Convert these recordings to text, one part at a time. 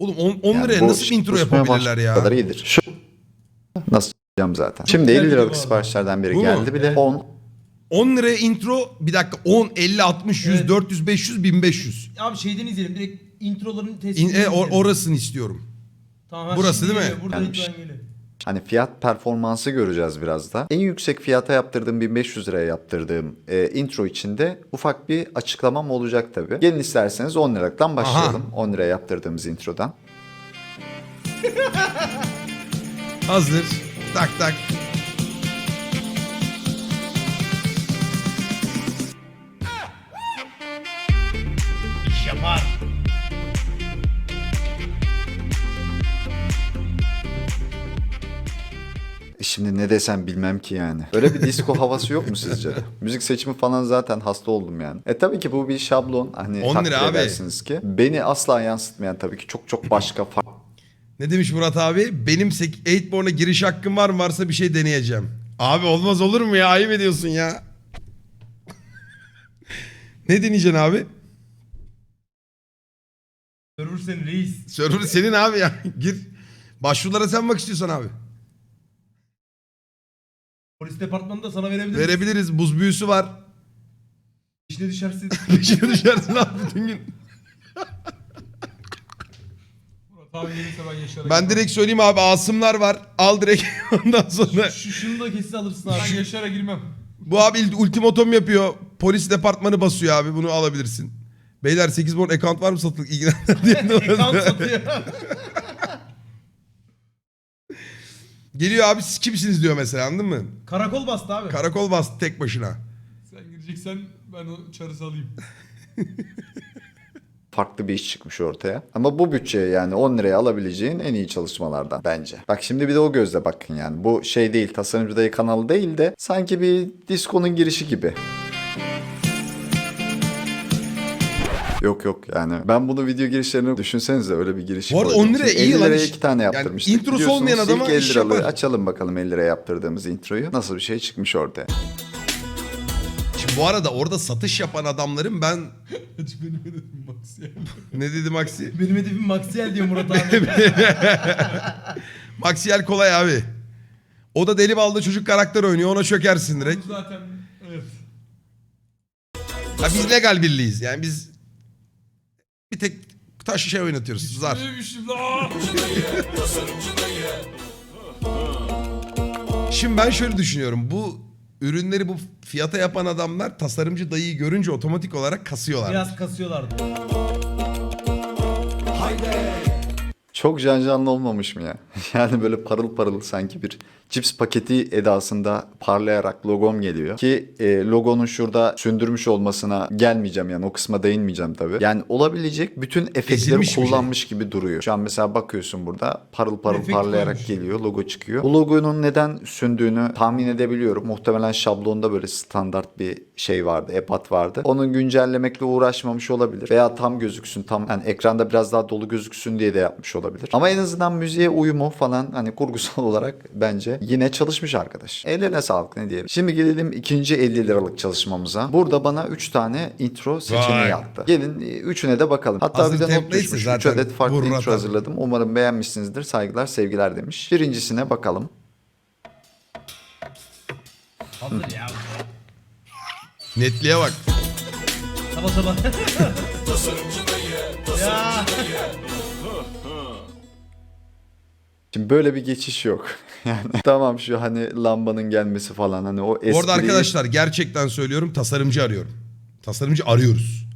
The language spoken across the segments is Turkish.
Oğlum 10 Yani liraya bu nasıl bir intro kusmaya yapabilirler ya? kadar iyidir. Şu nasıl yapacağım zaten. Şimdi 50 liralık siparişlerden biri Bu mu? geldi. Bir de 10 10 liraya intro bir dakika 10, 50, 60, 100, Evet. 400, 500, 1500. Abi şeyden izleyelim direkt introların İn, tespitini e, or- izleyelim. orasını istiyorum. Tamam, ha, burası şimdi değil mi? geliyor, Burada Gelmiş. lütfen geliyor. Hani fiyat performansı göreceğiz biraz da. En yüksek fiyata yaptırdığım 1500 liraya yaptırdığım e, intro içinde ufak bir açıklamam olacak tabii. Gelin isterseniz 10 liralıktan başlayalım. 10 liraya yaptırdığımız introdan. Hazır. Tak tak. Şimdi ne desem bilmem ki yani. Öyle bir disco havası yok mu sizce? Müzik seçimi falan zaten hasta oldum yani. E tabii ki bu bir şablon. Hani 10 takdir lira abi. edersiniz ki. Beni asla yansıtmayan tabii ki çok çok başka farklı Ne demiş Murat abi? Benim 8born'a giriş hakkım var mı? Varsa bir şey deneyeceğim. Abi olmaz olur mu ya? Ayıp ediyorsun ya. ne deneyeceksin abi? Server senin reis. Server senin abi ya. Gir. Başvurulara sen bak istiyorsan abi. Polis departmanında sana verebilir? Verebiliriz. Buz büyüsü var. İşine düşersin. Peşine düşersin abi bütün gün. Murat abi gelirse ben Yaşar'a Ben direkt söyleyeyim abi Asımlar var. Al direkt ondan sonra. Şu, şunu da kesin alırsın abi. Ben Yaşar'a girmem. Bu abi il- ultimatom yapıyor. Polis departmanı basıyor abi. Bunu alabilirsin. Beyler 8 born account var mı satılık ilgilenenler diye. Account satıyor. Geliyor abi siz kimsiniz diyor mesela anladın mı? Karakol bastı abi. Karakol bastı tek başına. Sen gireceksen ben o çarısı alayım. farklı bir iş çıkmış ortaya. Ama bu bütçeye yani 10 liraya alabileceğin en iyi çalışmalardan bence. Bak şimdi bir de o gözle bakın yani. Bu şey değil tasarımcı dayı kanalı değil de sanki bir diskonun girişi gibi. Yok yok yani ben bunu video girişlerini düşünsenize öyle bir giriş. Bu arada koydum. 10 liraya Şimdi iyi 50 lan liraya iş. iki tane Yani yaptırmıştık. introsu Biliyorsunuz olmayan adama ilk 50 iş liralığı yapar. açalım bakalım 50 liraya yaptırdığımız introyu. Nasıl bir şey çıkmış ortaya. Şimdi bu arada orada satış yapan adamların ben... Benim hedefim Maxiel. Ne dedim Aksi? Benim hedefim Maxiel diyor Murat abi. Maxiel kolay abi. O da deli balda çocuk karakter oynuyor ona çökersin direkt. Zaten evet. Ha, biz legal birliğiz yani biz tek taş şey oynatıyoruz zar. Şimdi ben şöyle düşünüyorum bu ürünleri bu fiyata yapan adamlar tasarımcı dayıyı görünce otomatik olarak kasıyorlar. Biraz kasıyorlardı. Çok can canlı olmamış mı ya? Yani böyle parıl parıl sanki bir cips paketi edasında parlayarak logom geliyor. Ki e, logonun şurada sündürmüş olmasına gelmeyeceğim yani o kısma değinmeyeceğim tabii. Yani olabilecek bütün efektleri Ezilmiş şey. kullanmış gibi duruyor. Şu an mesela bakıyorsun burada parıl parıl Efekt parlayarak koymuş. geliyor logo çıkıyor. Bu logonun neden sündüğünü tahmin edebiliyorum. Muhtemelen şablonda böyle standart bir şey vardı, ebat vardı. Onun güncellemekle uğraşmamış olabilir. Veya tam gözüksün, tam yani ekranda biraz daha dolu gözüksün diye de yapmış olabilir. Ama en azından müziğe uyumu falan hani kurgusal olarak bence yine çalışmış arkadaş. Ellerine sağlık ne diyelim. Şimdi gelelim ikinci 50 liralık çalışmamıza. Burada bana 3 tane intro seçeneği Vay. attı. Gelin e, üçüne de bakalım. Hatta Hazır bir de not düşmüş. 3 zaten adet farklı intro atar. hazırladım. Umarım beğenmişsinizdir. Saygılar, sevgiler demiş. Birincisine bakalım. Hazır ya. Netliğe bak. Sabah sabah. ya. Şimdi böyle bir geçiş yok. Yani tamam şu hani lambanın gelmesi falan hani o espriyi... Bu arada arkadaşlar gerçekten söylüyorum tasarımcı arıyorum. Tasarımcı arıyoruz.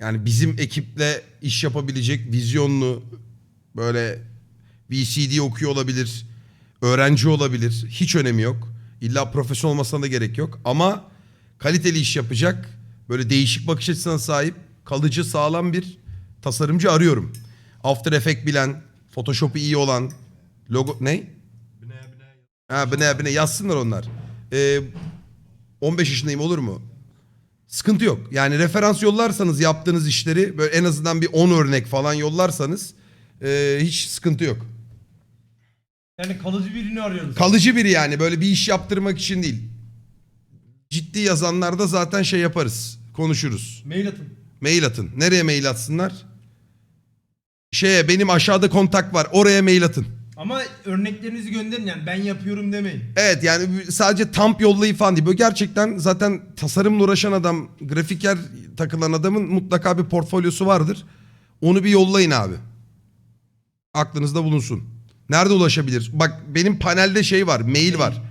Yani bizim ekiple iş yapabilecek vizyonlu böyle VCD okuyor olabilir. Öğrenci olabilir. Hiç önemi yok. İlla profesyonel olmasına da gerek yok. Ama kaliteli iş yapacak böyle değişik bakış açısına sahip kalıcı sağlam bir tasarımcı arıyorum. After Effects bilen, Photoshop'u iyi olan, logo ne? Ha bine bine yazsınlar onlar. Ee, 15 yaşındayım olur mu? Sıkıntı yok. Yani referans yollarsanız yaptığınız işleri böyle en azından bir 10 örnek falan yollarsanız ee, hiç sıkıntı yok. Yani kalıcı birini arıyoruz. Kalıcı biri yani böyle bir iş yaptırmak için değil. Ciddi yazanlarda zaten şey yaparız. Konuşuruz. Mail atın. Mail atın. Nereye mail atsınlar? şeye benim aşağıda kontak var. Oraya mail atın. Ama örneklerinizi gönderin yani ben yapıyorum demeyin. Evet yani sadece tamp yollayı falan değil. Böyle gerçekten zaten tasarımla uğraşan adam, grafiker takılan adamın mutlaka bir portfolyosu vardır. Onu bir yollayın abi. Aklınızda bulunsun. Nerede ulaşabilir? Bak benim panelde şey var, mail var.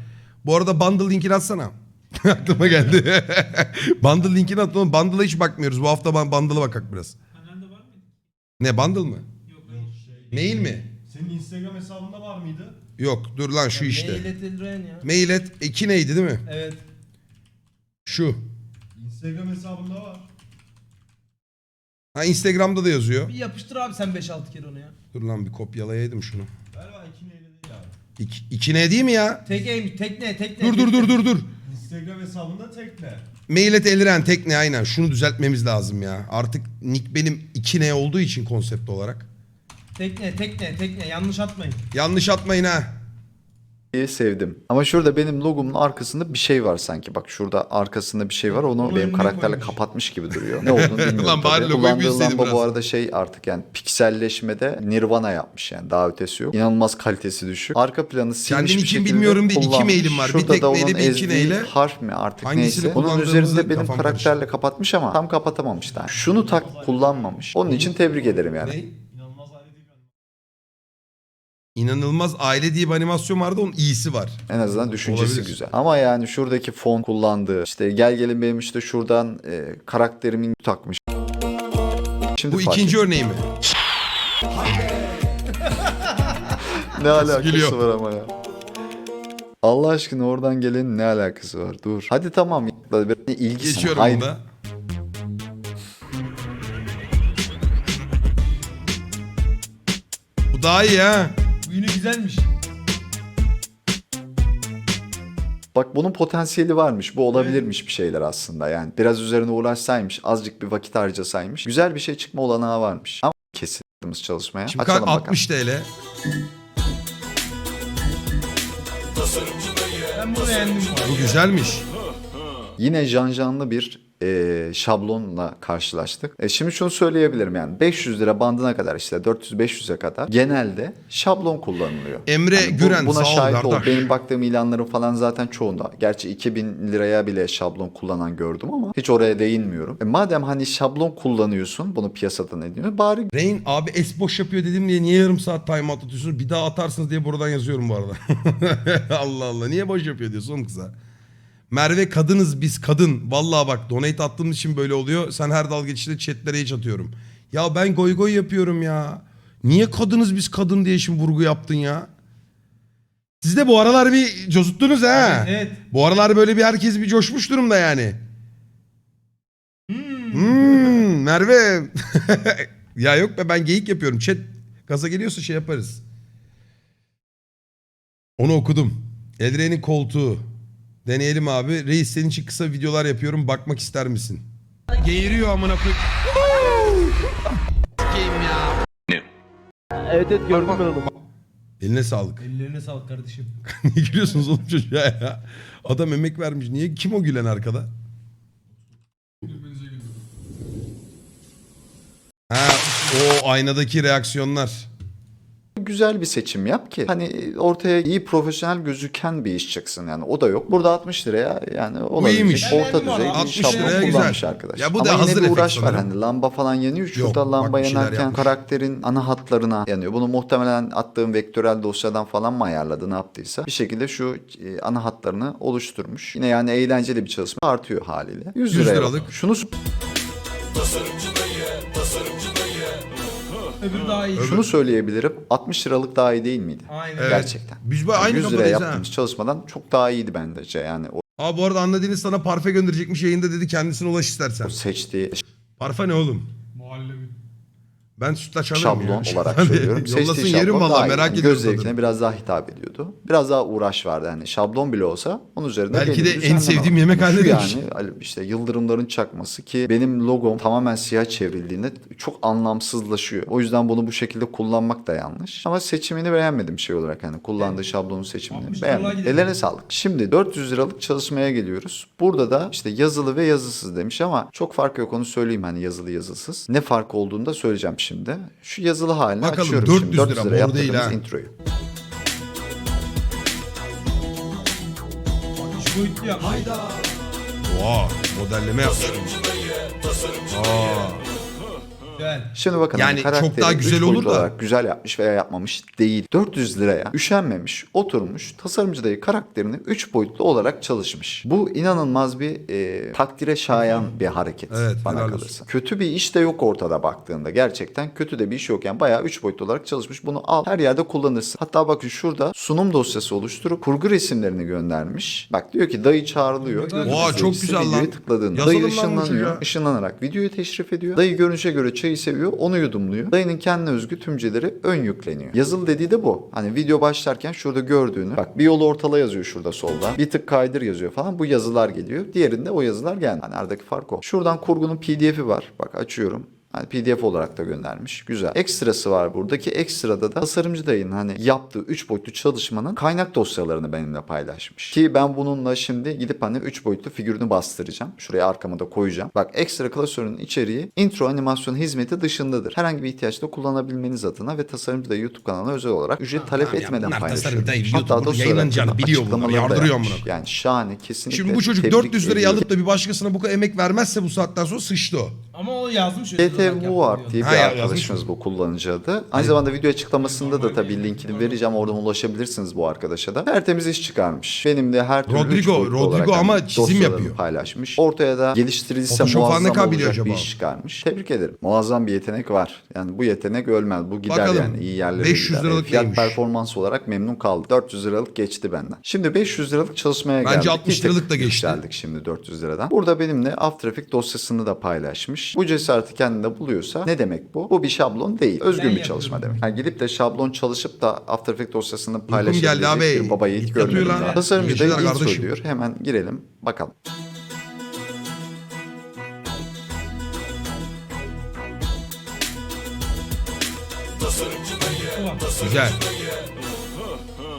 Bu arada bundle linkini atsana. Aklıma geldi. bundle linkini at. oğlum. Bundle'a hiç bakmıyoruz. Bu hafta ben bundle'a bakak biraz. Ne bundle mı? Mail mi? Senin Instagram hesabında var mıydı? Yok dur lan şu işte. Mail et Elren ya. Mail et. İki neydi değil mi? Evet. Şu. Instagram hesabında var. Ha Instagram'da da yazıyor. Bir yapıştır abi sen 5-6 kere onu ya. Dur lan bir kopyalayaydım şunu. Galiba iki neyle değil abi. İki, iki ne değil mi ya? Tek aim, tekne, tekne. Dur dur tekne. dur dur dur. Instagram hesabında tekne. Mail et Eliren tekne aynen. Şunu düzeltmemiz lazım ya. Artık nick benim iki ne olduğu için konsept olarak. Tekne, tekne, tekne. Yanlış atmayın. Yanlış atmayın ha. diye sevdim. Ama şurada benim logomun arkasında bir şey var sanki. Bak şurada arkasında bir şey var. Onu Onu benim önüne karakterle koymuş. kapatmış gibi duruyor. Ne olduğunu bilmiyorum. Ulan bari tabii. logoyu Kullandığı bilseydin lamba biraz. bu arada şey artık yani pikselleşmede Nirvana yapmış yani. Daha ötesi yok. İnanılmaz kalitesi düşük. Arka planı silmiş Kendim bir için şekilde bilmiyorum diye iki kullanmış. mailim var. Bir Şurada tek da onun bir iki ezdiği neyle. harf mi artık Hangisini neyse. Onun kullandığımızı üzerinde benim kafam karakterle kapatmış ama tam kapatamamış daha. Şunu tak kullanmamış. Onun için tebrik ederim yani. Ne? İnanılmaz aile diye bir animasyon vardı onun iyisi var. En azından düşüncesi Olabilir. güzel. Ama yani şuradaki fon kullandığı işte gel gelin benim işte şuradan e, karakterimin takmış. Şimdi Bu fark ikinci ettim. örneği mi? ne alakası gülüyor. var ama ya. Allah aşkına oradan gelenin ne alakası var? Dur. Hadi tamam. İlgisi. Geçiyorum Haydi. onu da. Bu daha iyi ha. Bu yine güzelmiş. Bak bunun potansiyeli varmış. Bu olabilirmiş bir şeyler aslında yani. Biraz üzerine uğraşsaymış, azıcık bir vakit harcasaymış. Güzel bir şey çıkma olanağı varmış. Ama kesinlikle çalışmaya. Şimdi Açalım bakalım. 60 TL. Ben bunu beğendim. Bu güzelmiş. Yine janjanlı bir e, şablonla karşılaştık. E, şimdi şunu söyleyebilirim yani 500 lira bandına kadar işte 400-500'e kadar genelde şablon kullanılıyor. Emre Hani bu- Güren, buna sağ şahit ol. Benim baktığım ilanların falan zaten çoğunda. Gerçi 2000 liraya bile şablon kullanan gördüm ama hiç oraya değinmiyorum. E, madem hani şablon kullanıyorsun bunu piyasadan ediniyor bari Rain abi es boş yapıyor dedim diye niye yarım saat time atıyorsunuz? Bir daha atarsınız diye buradan yazıyorum bu arada. Allah Allah niye boş yapıyor diyorsun kıza. Merve kadınız biz kadın. Vallahi bak donate attığım için böyle oluyor. Sen her dalga geçişte chatlere hiç atıyorum. Ya ben goy goy yapıyorum ya. Niye kadınız biz kadın diye şimdi vurgu yaptın ya? Siz de bu aralar bir cozuttunuz ha. Evet, evet. Bu aralar böyle bir herkes bir coşmuş durumda yani. Hmm, Merve. ya yok be ben geyik yapıyorum. Chat gaza geliyorsa şey yaparız. Onu okudum. Eldirenin koltuğu. Deneyelim abi. Reis senin için kısa videolar yapıyorum. Bakmak ister misin? Geğiriyor amına koyayım. Evet evet gördüm ben onu. Eline sağlık. Ellerine sağlık kardeşim. Niye gülüyorsunuz oğlum çocuğa ya? Adam emek vermiş. Niye? Kim o gülen arkada? Ha, o aynadaki reaksiyonlar. Güzel bir seçim yap ki hani ortaya iyi profesyonel gözüken bir iş çıksın yani o da yok. Burada 60 liraya yani olabilecek iyiymiş. orta düzey bir 60 şablon liraya güzel. kullanmış arkadaş. Ya bu Ama da yine hazır bir efekt uğraş var sanırım. hani lamba falan yanıyor. Şurada Yok, bak lamba bir şeyler yanarken yapmış. karakterin ana hatlarına yanıyor. Bunu muhtemelen attığım vektörel dosyadan falan mı ayarladı ne yaptıysa. Bir şekilde şu e, ana hatlarını oluşturmuş. Yine yani eğlenceli bir çalışma artıyor haliyle. 100 100 liraya liralık. Şunu Öbürü daha iyi. şunu söyleyebilirim. 60 liralık daha iyi değil miydi? Aynen. Evet. Gerçekten. Biz bu aynı 100 liraya kafadayız ha. yaptığımız çalışmadan çok daha iyiydi bence yani o Aa bu arada anladığınız sana parfe gönderecekmiş yayında dedi kendisine ulaş istersen. seçtiği Parfe ne oğlum? Ben sütlaç alırım şablon ya. olarak söylüyorum. Yollasın Seçtiği yerim şablon valla daha iyi. merak Yani ediyorum. Göz tadını. zevkine biraz daha hitap ediyordu. Biraz daha uğraş vardı. Yani şablon bile olsa onun üzerinde Belki belli de en düzenleme sevdiğim var. yemek şu haline. Yani işte yıldırımların çakması ki benim logom tamamen siyah çevrildiğinde çok anlamsızlaşıyor. O yüzden bunu bu şekilde kullanmak da yanlış. Ama seçimini beğenmedim şey olarak hani kullandığı şablonun seçimini 60 liralığa beğenmedim. gidelim. Ellerine sağlık. Şimdi 400 liralık çalışmaya geliyoruz. Burada da işte yazılı ve yazısız demiş ama çok fark yok onu söyleyeyim hani yazılı yazısız. Ne fark olduğunu da söyleyeceğim. şimdi. Şu yazılı halini Bakalım, açıyorum 400 şimdi. lira, 400 lira yaptığımız değil ha. introyu. Hayda. Oha modelleme yapmışlar. Aa. Güzel. Şimdi bakın Yani çok daha güzel olur da. olarak güzel yapmış veya yapmamış değil. 400 liraya üşenmemiş, oturmuş, tasarımcı dayı karakterini 3 boyutlu olarak çalışmış. Bu inanılmaz bir e, takdire şayan bir hareket Evet, bana kalırsa. olsun. Kötü bir iş de yok ortada baktığında. Gerçekten kötü de bir iş yok yani bayağı 3 boyutlu olarak çalışmış. Bunu al her yerde kullanırsın. Hatta bakın şurada sunum dosyası oluşturup kurgu resimlerini göndermiş. Bak diyor ki dayı çağrılıyor. Oha, çok güzel lan. tıkladığında dayı ışınlanıyor. Işınlanarak videoyu teşrif ediyor. Dayı görünüşe göre çayı seviyor. Onu yudumluyor. Dayının kendine özgü tümceleri ön yükleniyor. Yazılı dediği de bu. Hani video başlarken şurada gördüğünü. Bak bir yolu ortala yazıyor şurada solda. Bir tık kaydır yazıyor falan. Bu yazılar geliyor. Diğerinde o yazılar gelmiyor. Hani aradaki fark o. Şuradan kurgunun pdf'i var. Bak açıyorum. Hani PDF olarak da göndermiş. Güzel. Ekstrası var buradaki. Ekstrada da tasarımcı dayının hani yaptığı 3 boyutlu çalışmanın kaynak dosyalarını benimle paylaşmış. Ki ben bununla şimdi gidip hani 3 boyutlu figürünü bastıracağım. Şuraya arkama da koyacağım. Bak ekstra klasörün içeriği intro animasyon hizmeti dışındadır. Herhangi bir ihtiyaçta kullanabilmeniz adına ve tasarımcı dayı YouTube kanalına özel olarak ücret talep tamam ya, etmeden bunlar paylaşıyor. Hatta dosyalar yayınlanacağını biliyor da yardırıyor amına. Yani şahane kesinlikle. Şimdi bu çocuk tebrik 400 lirayı alıp da bir başkasına bu kadar emek vermezse bu saatten sonra sıçtı o. Ama o yazmış. öyle yaptım Vuart diye Ha, bir ya, arkadaşımız bu kullanıcı adı. Aynı zamanda video açıklamasında da tabii linkini vereceğim. Oradan ulaşabilirsiniz bu arkadaşa da. Tertemiz iş çıkarmış. Benim de her türlü Rodrigo, boyutlu Rodrigo olarak ama hani çizim dosyalarını yapıyor. paylaşmış. Ortaya da geliştirilse Photoshop falan ne muazzam kadar biliyor olacak bir acaba? iş çıkarmış. Tebrik ederim. Muazzam bir yetenek var. Yani bu yetenek ölmez. Bu gider Bakalım. yani iyi yerlere 500 gider. liralık Fiyat neymiş? performans olarak memnun kaldı. 400 liralık geçti benden. Şimdi 500 liralık çalışmaya Bence geldik. 60 Bir tık liralık da geçti. yükseldik şimdi 400 liradan. Burada benimle After Effects dosyasını da paylaşmış. Bu cesareti kendinde buluyorsa ne demek bu? Bu bir şablon değil. Özgün Ben bir çalışma yapıyorum. demek. Yani gidip de şablon çalışıp da After Effects dosyasını paylaşabilecek abi. bir baba yiğit Git yatıyor görmedim. Tasarımcı da kardeşim. diyor. Hemen girelim bakalım. Güzel.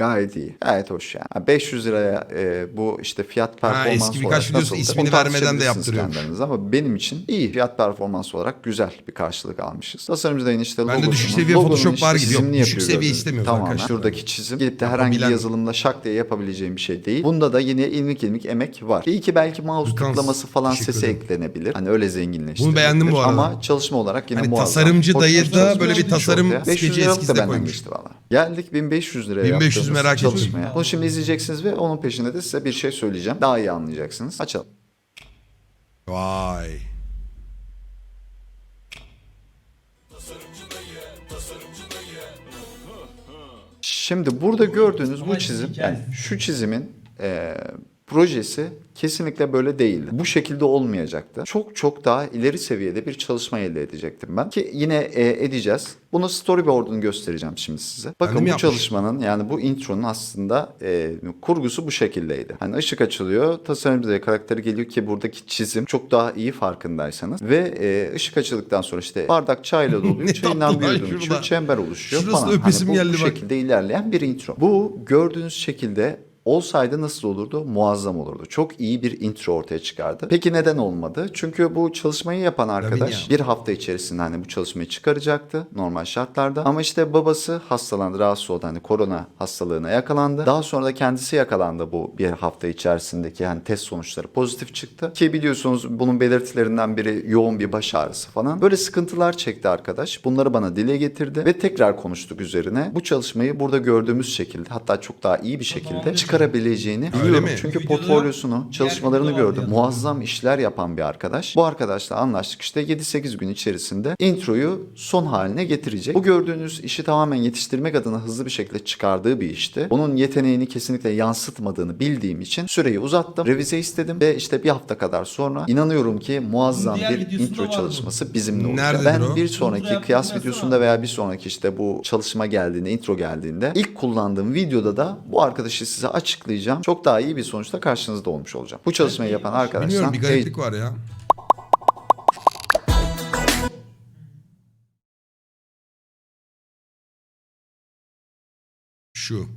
Gayet iyi. Gayet hoş yani. Ha, 500 liraya e, bu işte fiyat performans eski birkaç olarak nasıldır? ismini vermeden de yaptırıyormuş. Ama benim için iyi. Fiyat performans olarak güzel bir karşılık almışız. Tasarımcı dayın işte Bende logosunun- düşük seviye Photoshop var çizimini düşük yapıyor seviye istemiyoruz Tamamen. arkadaşlar. Şuradaki çizim gidip de herhangi bir yazılımla şak diye yapabileceğim bir şey değil. Bunda da yine ilmik ilmik emek var. İyi ki belki mouse Gürkan, tıklaması falan ederim. eklenebilir. Hani öyle zenginleştirilebilir. Bunu beğendim bu arada. Ama çalışma olarak yine Hani muazzam. tasarımcı dayı da böyle bir tasarım ortaya. 500 skeci eskisi de koymuş. valla. Geldik 1500 liraya 1500 yaptığımız merak ettim. çalışmaya. Bunu şimdi izleyeceksiniz ve onun peşinde de size bir şey söyleyeceğim. Daha iyi anlayacaksınız. Açalım. Vay. Şimdi burada gördüğünüz bu çizim, yani şu çizimin e, projesi kesinlikle böyle değildi. Bu şekilde olmayacaktı. Çok çok daha ileri seviyede bir çalışma elde edecektim ben. Ki yine e, edeceğiz. Bunu storyboard'unu göstereceğim şimdi size. Bakın bu yapmış. çalışmanın yani bu intronun aslında e, kurgusu bu şekildeydi. Hani ışık açılıyor, tasarımcıya karakteri geliyor ki buradaki çizim çok daha iyi farkındaysanız. Ve e, ışık açıldıktan sonra işte bardak çayla doluyor. Çayından bir içiyor, çember oluşuyor Şurası falan. Hani bu, geldi bu şekilde ilerleyen bir intro. Bu gördüğünüz şekilde olsaydı nasıl olurdu? Muazzam olurdu. Çok iyi bir intro ortaya çıkardı. Peki neden olmadı? Çünkü bu çalışmayı yapan arkadaş bir hafta içerisinde hani bu çalışmayı çıkaracaktı normal şartlarda. Ama işte babası hastalandı, rahatsız oldu. Hani korona hastalığına yakalandı. Daha sonra da kendisi yakalandı bu bir hafta içerisindeki hani test sonuçları pozitif çıktı. Ki biliyorsunuz bunun belirtilerinden biri yoğun bir baş ağrısı falan. Böyle sıkıntılar çekti arkadaş. Bunları bana dile getirdi ve tekrar konuştuk üzerine. Bu çalışmayı burada gördüğümüz şekilde hatta çok daha iyi bir şekilde çıkarabileceğini Öyle biliyorum. mi? Çünkü Videoda portfolyosunu, çalışmalarını gördüm. Muazzam işler yapan bir arkadaş. Bu arkadaşla anlaştık işte 7-8 gün içerisinde introyu son haline getirecek. Bu gördüğünüz işi tamamen yetiştirmek adına hızlı bir şekilde çıkardığı bir işti. Onun yeteneğini kesinlikle yansıtmadığını bildiğim için süreyi uzattım. Revize istedim ve işte bir hafta kadar sonra inanıyorum ki muazzam Diğer bir intro çalışması bizimle olacak. Nerededir Ben o? bir sonraki kıyas videosunda veya bir sonraki işte bu çalışma geldiğinde, intro geldiğinde ilk kullandığım videoda da bu arkadaşı size açıklayacağım. Çok daha iyi bir sonuçta karşınızda olmuş olacağım. Bu çalışmayı yapan arkadaşlar Bilmiyorum bir gariplik var ya. Şu.